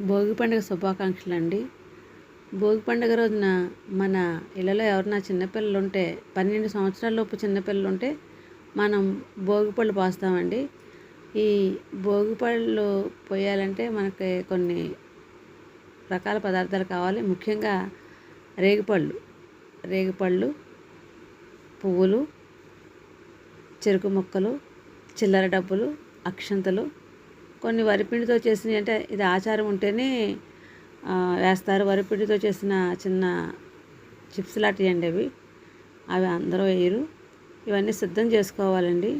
భోగి పండుగ శుభాకాంక్షలు అండి భోగి పండుగ రోజున మన ఇళ్ళలో ఎవరైనా చిన్నపిల్లలు ఉంటే పన్నెండు సంవత్సరాల లోపు చిన్నపిల్లలు ఉంటే మనం భోగి పళ్ళు పోస్తామండి. ఈ భోగి పళ్ళు పోయాలంటే మనకి కొన్ని రకాల పదార్థాలు కావాలి. ముఖ్యంగా రేగిపళ్ళు రేగిపళ్ళు పువ్వులు చెరుకు ముక్కలు చిల్లర డబ్బులు అక్షంతలు కొన్ని వరిపిండితో చేసినవి అంటే ఇది ఆచారం ఉంటేనే వేస్తారు. వరిపిండితో చేసిన చిన్న చిప్స్ లాంటివి అండి అవి. అవి అందరూ వేయరు. ఇవన్నీ సిద్ధం చేసుకోవాలండి.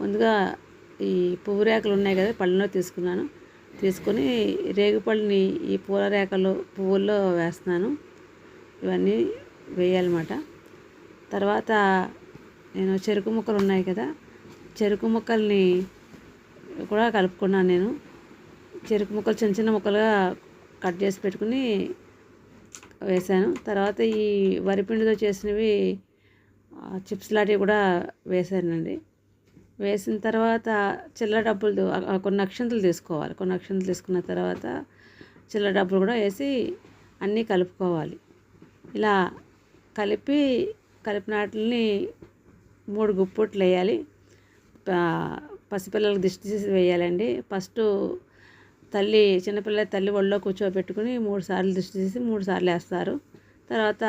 ముందుగా ఈ పువ్వు రేకలు ఉన్నాయి కదా పళ్ళలో తీసుకున్నాను. తీసుకొని రేగిపళ్ళని ఈ పూల రేకలు పువ్వుల్లో వేస్తున్నాను. ఇవన్నీ వేయాలన్నమాట. తర్వాత నేను చెరుకు ముక్కలు ఉన్నాయి కదా చెరుకు ముక్కల్ని కూడా కలుపుకున్నాను నేను. చెరుకు ముక్కలు చిన్న చిన్న ముక్కలుగా కట్ చేసి పెట్టుకుని వేసాను. తర్వాత ఈ వరిపిండితో చేసినవి చిప్స్ లాంటివి కూడా వేసానండి. వేసిన తర్వాత చిల్లర డబ్బులు కొన్ని అక్షంతలు తీసుకోవాలి. కొన్ని అక్షంతలు తీసుకున్న తర్వాత చిల్లర డబ్బులు కూడా వేసి అన్నీ కలుపుకోవాలి. ఇలా కలిపి కలిపిన వాటిని మూడు గుప్పుట్లు వేయాలి. పసిపిల్లలకు దిష్టి తీసి వేయాలండి. ఫస్ట్ తల్లి చిన్నపిల్ల తల్లి ఒళ్ళో కూర్చోబెట్టుకుని మూడు సార్లు దిష్టి తీసి మూడు సార్లు వేస్తారు. తర్వాత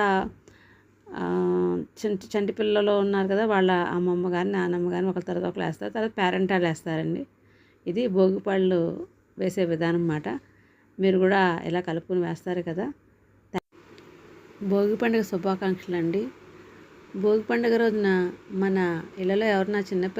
చంటి చంటి పిల్లలు ఉన్నారు కదా వాళ్ళ అమ్మమ్మ కానీ నాన్నమ్మ కానీ ఒకరి తర్వాత ఒకరు వేస్తారు. తర్వాత పేరెంట్ వాళ్ళు వేస్తారండి. ఇది భోగిపళ్ళు వేసే విధానం అన్నమాట. మీరు కూడా ఇలా కలుపుకొని వేస్తారు కదా. భోగి పండుగ శుభాకాంక్షలు అండి భోగి పండుగ రోజున మన ఇళ్ళలో ఎవరన్నా చిన్నపిల్ల